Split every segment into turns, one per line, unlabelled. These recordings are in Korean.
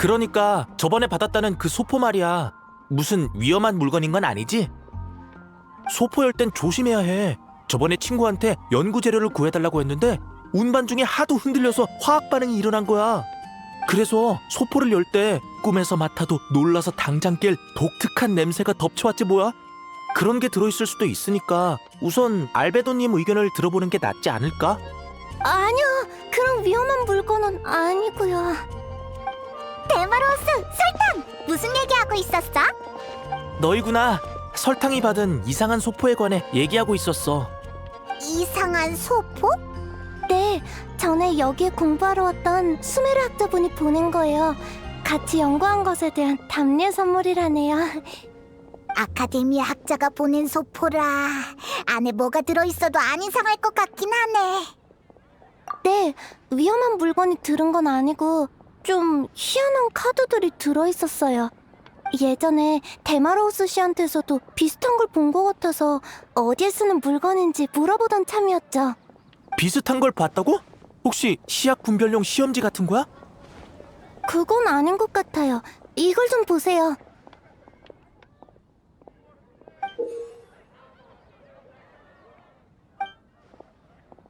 그러니까 저번에 받았다는 그 소포 말이야. 무슨 위험한 물건인 건 아니지? 소포 열 땐 조심해야 해. 저번에 친구한테 연구 재료를 구해달라고 했는데 운반 중에 하도 흔들려서 화학 반응이 일어난 거야. 그래서 소포를 열 때 꿈에서 맡아도 놀라서 당장 깰 독특한 냄새가 덮쳐왔지 뭐야? 그런 게 들어있을 수도 있으니까 우선 알베도님 의견을 들어보는 게 낫지 않을까?
아니요, 그런 위험한 물건은 아니고요. 데마로스, 설탕! 무슨 얘기하고 있었어?
너희구나. 설탕이 받은 이상한 소포에 관해 얘기하고 있었어.
이상한 소포? 네, 전에 여기에 공부하러 왔던 수메르 학자분이 보낸 거예요. 같이 연구한 것에 대한 답례 선물이라네요.
아카데미아 학자가 보낸 소포라 안에 뭐가 들어있어도 안 이상할 것 같긴 하네
네, 위험한 물건이 들은 건 아니고 좀 희한한 카드들이 들어있었어요. 예전에 데마로우스 씨한테서도 비슷한 걸 본 것 같아서 어디에 쓰는 물건인지 물어보던 참이었죠.
비슷한 걸 봤다고? 혹시 시약 분별용 시험지 같은 거야?
그건 아닌 것 같아요. 이걸 좀 보세요.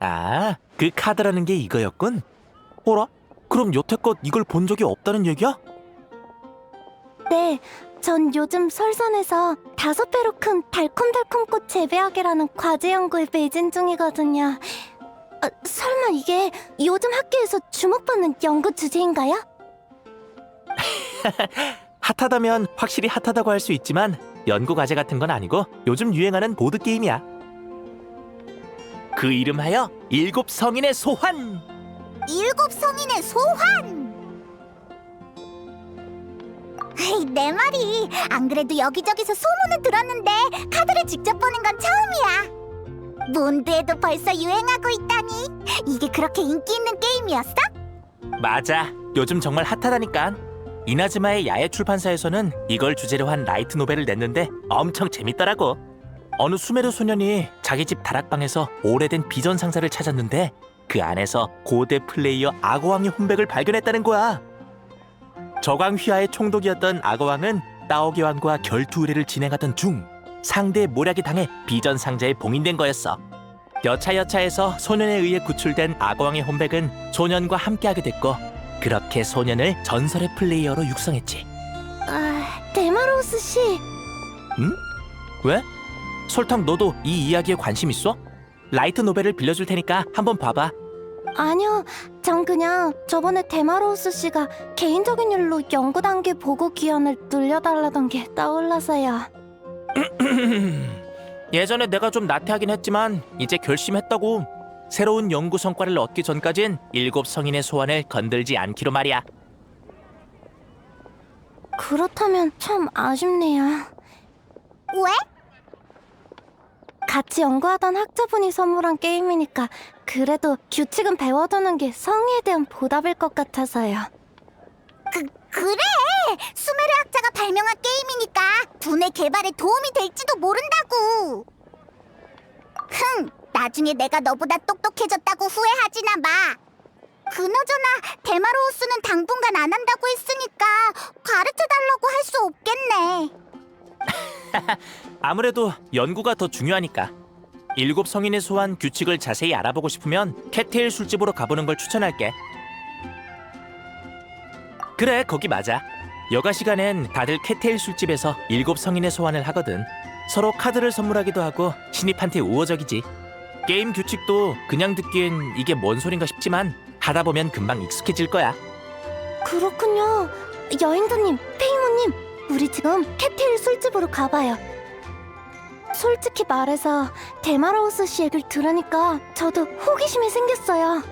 아, 그 카드라는 게 이거였군. 어라? 그럼 여태껏 이걸 본 적이 없다는 얘기야?
네, 전 요즘 설산에서 다섯 배로 큰 달콤달콤 꽃 재배하기라는 과제 연구에 매진 중이거든요. 아, 설마 이게 요즘 학교에서 주목받는 연구 주제인가요?
핫하다면 확실히 핫하다고 할 수 있지만 연구 과제 같은 건 아니고 요즘 유행하는 보드 게임이야. 그 이름하여 일곱 성인의 소환.
일곱 성인의 소환 헤이, 내 말이 안 그래도 여기저기서 소문은 들었는데 카드를 직접 보는 건 처음이야 몬드에도 벌써 유행하고 있다니 이게 그렇게 인기 있는 게임이었어?
맞아. 요즘 정말 핫하다니까. 이나즈마의 야외 출판사에서는 이걸 주제로 한 라이트 노벨을 냈는데 엄청 재밌더라고. 어느 수메르 소년이 자기 집 다락방에서 오래된 비전 상자를 찾았는데 그 안에서 고대 플레이어 악어왕의 혼백을 발견했다는 거야. 저강 휘하의 총독이었던 악어왕은 따오기 왕과 결투 의례를 진행하던 중 상대의 모략에 당해 비전 상자에 봉인된 거였어. 여차여차해서 소년에 의해 구출된 악어왕의 혼백은 소년과 함께하게 됐고 그렇게 소년을 전설의 플레이어로 육성했지.
아, 데마로우스 씨,
왜? 설탕 너도 이 이야기에 관심 있어? 라이트 노벨을 빌려줄 테니까 한번 봐봐.
아니요, 전 그냥 저번에 데마로우스 씨가 개인적인 일로 연구 단계 보고 기한을 늘려달라던 게 떠올라서요.
예전에 내가 좀 나태하긴 했지만 이제 결심했다고. 새로운 연구 성과를 얻기 전까진 일곱 성인의 소원을 건들지 않기로 말이야.
그렇다면 참 아쉽네요.
왜?
같이 연구하던 학자분이 선물한 게임이니까 그래도 규칙은 배워두는 게 성의에 대한 보답일 것 같아서요.
그, 그래! 수메르 학자가 발명한 게임이니까 분의 개발에 도움이 될지도 모른다고! 흥! 나중에 내가 너보다 똑똑해졌다고 후회하지나 마! 그나저나 데마로우스는 당분간 안 한다고 했으니까 가르쳐달라고 할 수 없겠네
아무래도 연구가 더 중요하니까. 일곱 성인의 소환 규칙을 자세히 알아보고 싶으면 캣테일 술집으로 가보는 걸 추천할게. 그래, 거기 맞아. 여가 시간엔 다들 캣테일 술집에서 일곱 성인의 소환을 하거든. 서로 카드를 선물하기도 하고 신입한테 우호적이지. 게임 규칙도 그냥 듣기엔 이게 뭔 소린가 싶지만 하다 보면 금방 익숙해질 거야.
그렇군요. 여행자님, 페이모님, 우리 지금 캡테일 술집으로 가봐요. 솔직히 말해서 데마로우스 씨 얘기를 들으니까 저도 호기심이 생겼어요.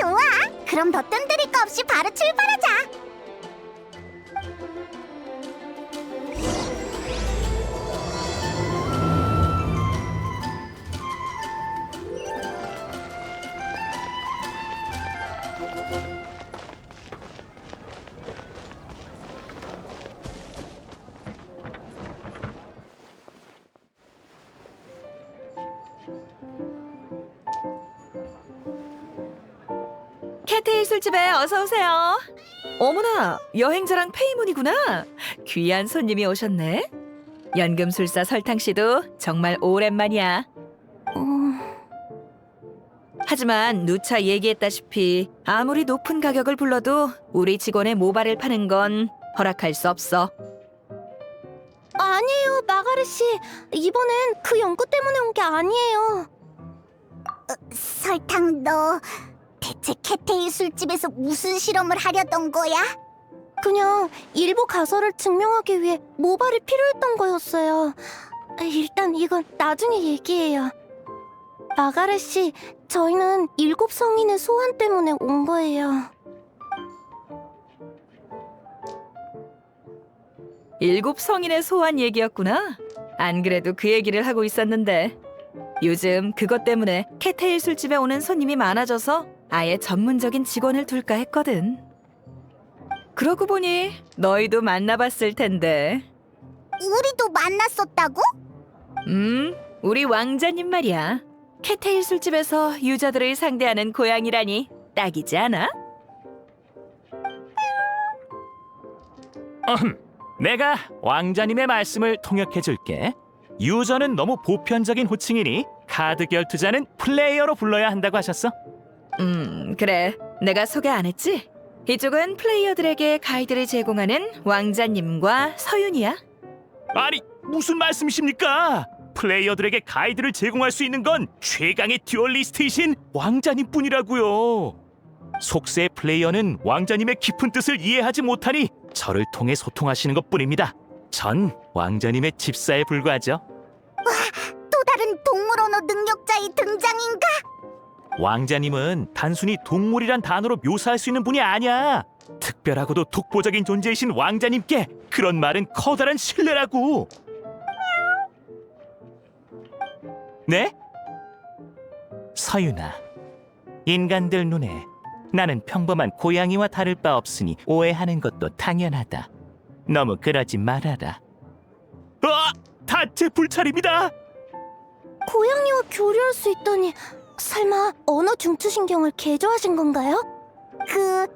좋아 그럼 더 뜸들일 거 없이 바로 출발하자
캣테일 술집에 어서 오세요. 어머나, 여행자랑 페이문이구나. 귀한 손님이 오셨네. 연금술사 설탕 씨도 정말 오랜만이야.
음,
하지만 누차 얘기했다시피 아무리 높은 가격을 불러도 우리 직원의 모발을 파는 건 허락할 수 없어.
아니에요, 마가르 씨. 이번엔 그 연구 때문에 온 게 아니에요.
설탕 너 대체 캐테일 술집에서 무슨 실험을 하려던 거야?
그냥 일부 가설을 증명하기 위해 모발이 필요했던 거였어요. 일단 이건 나중에 얘기해요. 마가르 씨, 저희는 일곱 성인의 소환 때문에 온 거예요.
일곱 성인의 소환 얘기였구나. 안 그래도 그 얘기를 하고 있었는데 요즘 그것 때문에 캐테일 술집에 오는 손님이 많아져서 아예 전문적인 직원을 둘까 했거든. 그러고 보니 너희도 만나봤을 텐데.
우리도 만났었다고?
음, 우리 왕자님 말이야. 캐테일 술집에서 유저들을 상대하는 고양이라니 딱이지 않아?
어흠, 내가 왕자님의 말씀을 통역해 줄게. 유저는 너무 보편적인 호칭이니 카드 결투자는 플레이어로 불러야 한다고 하셨어.
음, 그래. 내가 소개 안 했지? 이쪽은 플레이어들에게 가이드를 제공하는 왕자님과 서윤이야.
아니 무슨 말씀이십니까? 플레이어들에게 가이드를 제공할 수 있는 건 최강의 듀얼리스트이신 왕자님뿐이라고요. 속세 플레이어는 왕자님의 깊은 뜻을 이해하지 못하니 저를 통해 소통하시는 것뿐입니다. 전 왕자님의 집사에 불과하죠.
또 다른 동물 언어 능력자의 등장인가?
왕자님은 단순히 동물이란 단어로 묘사할 수 있는 분이 아니야. 특별하고도 독보적인 존재이신 왕자님께 그런 말은 커다란 신뢰라고. 네? 서윤아, 인간들 눈에 나는 평범한 고양이와 다를 바 없으니 오해하는 것도 당연하다. 너무 그러지 말아라. 아, 다제 불찰입니다.
고양이와 교류할 수 있다니 설마 언어 중추신경을 개조하신 건가요?
그 야옹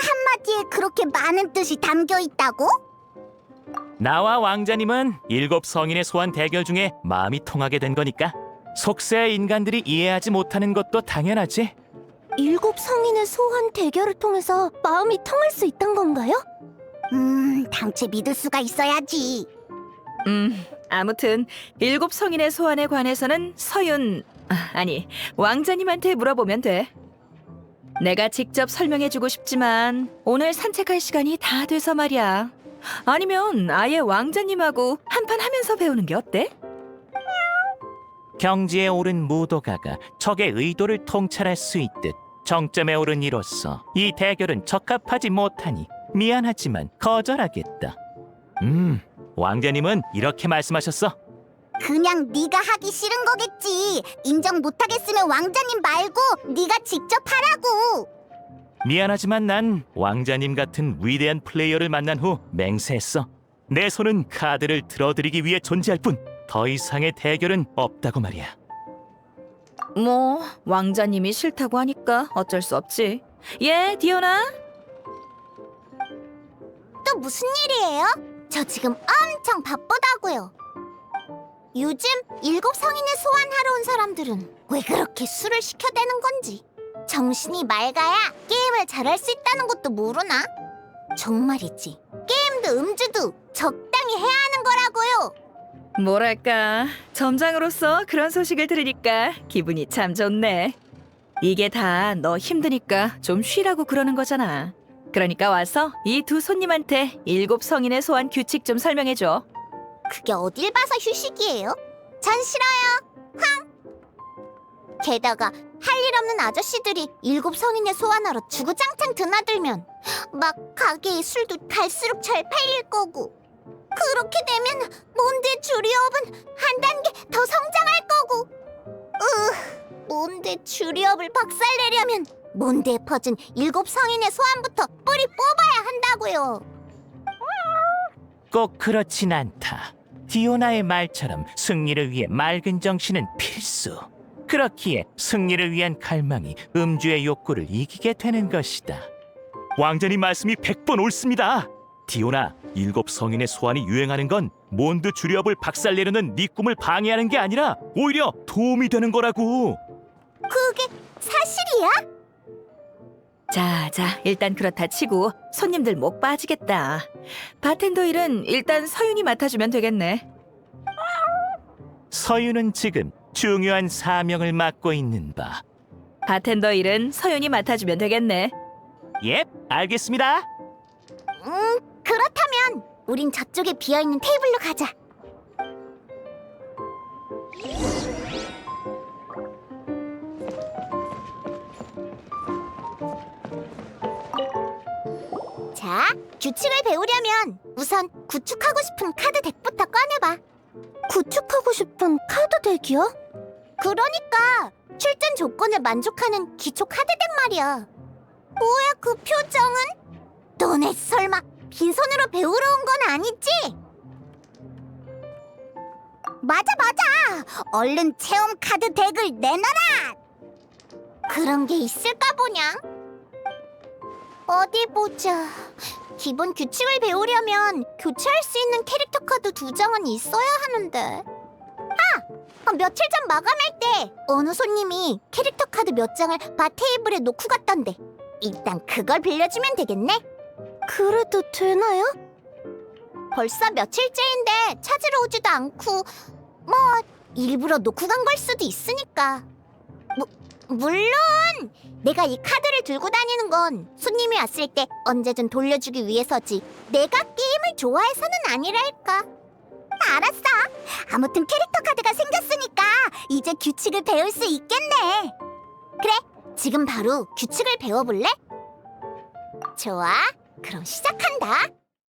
한마디에 그렇게 많은 뜻이 담겨 있다고?
나와 왕자님은 일곱 성인의 소환 대결 중에 마음이 통하게 된 거니까 속세 인간들이 이해하지 못하는 것도 당연하지.
일곱 성인의 소환 대결을 통해서 마음이 통할 수 있단 건가요?
음, 당최 믿을 수가 있어야지.
음, 아무튼 일곱 성인의 소환에 관해서는 서윤 아, 아니 왕자님한테 물어보면 돼. 내가 직접 설명해주고 싶지만 오늘 산책할 시간이 다 돼서 말이야. 아니면 아예 왕자님하고 한판 하면서 배우는 게 어때?
경지에 오른 무도가가 적의 의도를 통찰할 수 있듯 정점에 오른 이로써 이 대결은 적합하지 못하니 미안하지만 거절하겠다. 음, 왕자님은 이렇게 말씀하셨어.
그냥 네가 하기 싫은 거겠지. 인정 못하겠으면 왕자님 말고 네가 직접 하라고.
미안하지만 난 왕자님 같은 위대한 플레이어를 만난 후 맹세했어. 내 손은 카드를 들어드리기 위해 존재할 뿐 더 이상의 대결은 없다고 말이야.
뭐 왕자님이 싫다고 하니까 어쩔 수 없지. 예, 디오나.
또 무슨 일이에요? 저 지금 엄청 바쁘다고요. 요즘 일곱 성인의 소환하러 온 사람들은 왜 그렇게 술을 시켜대는 건지 정신이 맑아야 게임을 잘할 수 있다는 것도 모르나? 정말이지 게임도 음주도 적당히 해야 하는 거라고요.
뭐랄까 점장으로서 그런 소식을 들으니까 기분이 참 좋네. 이게 다 너 힘드니까 좀 쉬라고 그러는 거잖아. 그러니까 와서 이 두 손님한테 일곱 성인의 소환 규칙 좀 설명해 줘.
그게 어딜 봐서 휴식이에요? 전 싫어요. 황. 게다가 할 일 없는 아저씨들이 일곱 성인의 소환하러 주구장창 드나들면 막 가게에 술도 갈수록 잘 팔릴 거고 그렇게 되면 몬드의 주리업은 한 단계 더 성장할 거고 으 몬드 주리업을 박살내려면 몬드에 퍼진 일곱 성인의 소환부터 뿌리 뽑아야 한다고요.
꼭 그렇진 않다. 디오나의 말처럼 승리를 위해 맑은 정신은 필수. 그렇기에 승리를 위한 갈망이 음주의 욕구를 이기게 되는 것이다. 왕자님 말씀이 백번 옳습니다. 디오나, 일곱 성인의 소환이 유행하는 건 몬드 주력을 박살내려는 네 꿈을 방해하는 게 아니라 오히려 도움이 되는 거라고.
그게 사실이야?
자, 자, 일단 그렇다 치고 손님들 목 빠지겠다. 바텐더 일은 일단 서윤이 맡아주면 되겠네.
서윤은 지금 중요한 사명을 맡고 있는 바.
바텐더 일은 서윤이 맡아주면 되겠네.
예, 알겠습니다.
음, 그렇다면 우린 저쪽에 비어있는 테이블로 가자. 규칙을 배우려면 우선 구축하고 싶은 카드 덱부터 꺼내봐.
구축하고 싶은 카드 덱이요?
그러니까 출전 조건을 만족하는 기초 카드 덱 말이야. 뭐야 그 표정은? 너네 설마 빈손으로 배우러 온 건 아니지? 맞아 맞아. 얼른 체험 카드 덱을 내놔라. 그런 게 있을까 보냐? 어디 보자. 기본 규칙을 배우려면 교체할 수 있는 캐릭터 카드 두 장은 있어야 하는데. 어, 며칠 전 마감할 때 어느 손님이 캐릭터 카드 몇 장을 바 테이블에 놓고 갔던데 일단 그걸 빌려주면 되겠네
그래도 되나요?
벌써 며칠째인데 찾으러 오지도 않고 뭐 일부러 놓고 간 걸 수도 있으니까 무, 물론 내가 이 카드를 들고 다니는 건 손님이 왔을 때 언제든 돌려주기 위해서지 내가 게임을 좋아해서는 아니랄까 알았어 아무튼 캐릭터 카드가 생겼으니까 이제 규칙을 배울 수 있겠네. 그래, 지금 바로 규칙을 배워볼래? 좋아, 그럼 시작한다.